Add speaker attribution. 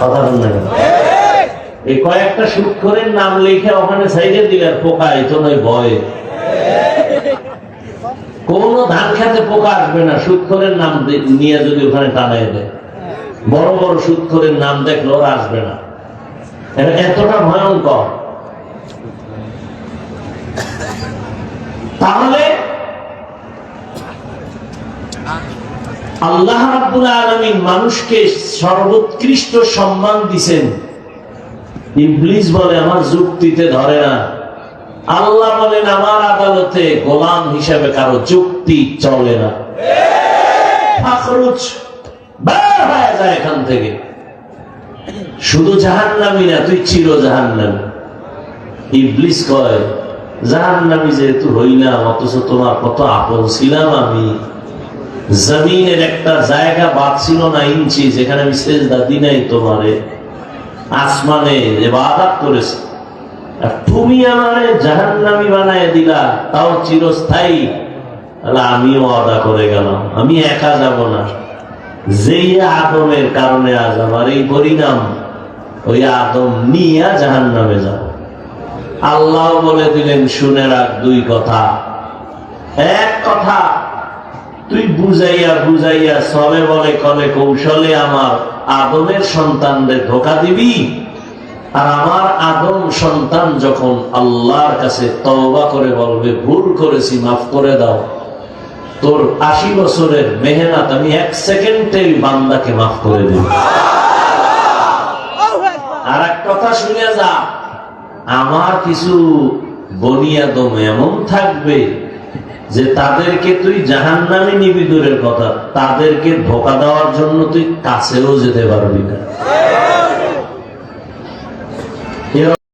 Speaker 1: কথা বল না এই কয়েকটা সুক্ষরের নাম লিখে ওখানে সাইডে দিলে আর পোকা নয় কোন ধান খেতে পোকা আসবে না সুক্ষরের নাম নিয়ে যদি ওখানে টানাই দেয়। বড় বড় সুক্ষরের নাম দেখলে ওরা আসবে না। এতটা ভয়ঙ্কর। আল্লাহ রাব্বুল আলামিন মানুষকে সর্বোৎকৃষ্ট সম্মান দিছেন। ইবলিস বলে, আমার যুক্তিতে ধরে না। আল্লাহ বলেন, আমার আদালতে গোলাম হিসেবে কারও যুক্তি চলে না। এখান থেকে। শুধু জাহান্নামি না, তুই চির জাহান্নামি। ইবলিস কয়, জাহান্নামি যেহেতু হইলাম অথচ তোমার কত আপন ছিলাম আমি। জমিনের একটা জায়গা বাদ ছিল না ইঞ্চি, যেখানে আমি শেষ দিই নাই তোমারে আসমানে এবাদত করেছে। আর তুমি আমারে জাহান্নামি বানায় দিলা, তাও চিরস্থায়ী। তাহলে আমিও অদা করে গেলাম, আমি একা যাব না। যেই আদমের কারণে আজ আমার এই পরিণাম, ওই আদম নিয়ে জাহান নামে যাব। আল্লাহ বলে দিলেন, শুনে রাখ দুই কথা। এক কথা বুঝাইয়া বুঝাইয়া সবে বলে কলে কৌশলে আমার আদমের সন্তানদের ধোকা দিবি? আর আমার আদম সন্তান যখন আল্লাহর কাছে তওবা করে বলবে, ভুল করেছি, মাফ করে দাও, তোর আশি বছরের মেহনত আমি এক সেকেন্ডেই বান্দাকে মাফ করে দিব। আর এক কথা শুনে যা, আমার কিছু বনিয়াদম এমন থাকবে যে তাদেরকে তুই জাহান নামে নিবি দূরের কথা, তাদেরকে ধোকা দেওয়ার জন্য তুই কাছেও যেতে পারবি না।